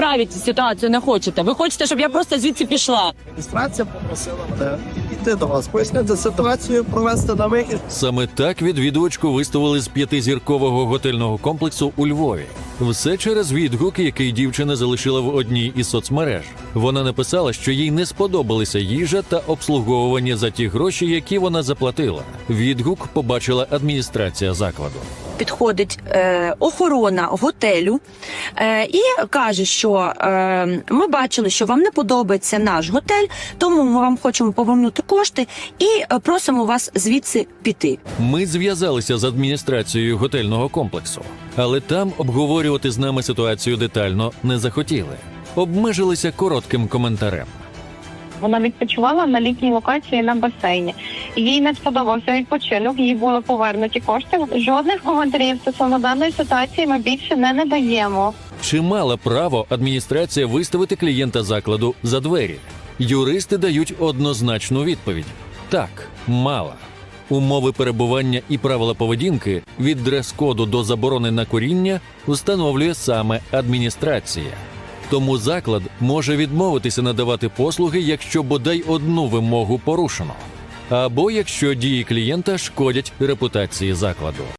виправити ситуацію не хочете. Ви хочете, щоб я просто звідси пішла. Адміністрація попросила мене йти до вас, пояснити ситуацію, провести на вихід. Саме так відвідувачку виставили з п'ятизіркового готельного комплексу у Львові. Все через відгук, який дівчина залишила в одній із соцмереж. Вона написала, що їй не сподобалися їжа та обслуговування за ті гроші, які вона заплатила. Відгук побачила адміністрація закладу. Підходить е, охорона готелю е, і каже, що е, ми бачили, що вам не подобається наш готель, тому ми вам хочемо повернути кошти і е, просимо вас звідси піти. Ми зв'язалися з адміністрацією готельного комплексу, але там обговорювати з нами ситуацію детально не захотіли. Обмежилися коротким коментарем. Вона відпочивала на літній локації на басейні. Їй не сподобався відпочинок, їй були повернуті кошти. Жодних коментарів стосовно даної ситуації ми більше не надаємо. Чи мала право адміністрація виставити клієнта закладу за двері? Юристи дають однозначну відповідь: так, мала. Умови перебування і правила поведінки від дрес-коду до заборони на куріння встановлює саме адміністрація. Тому заклад може відмовитися надавати послуги, якщо бодай одну вимогу порушено, або якщо дії клієнта шкодять репутації закладу.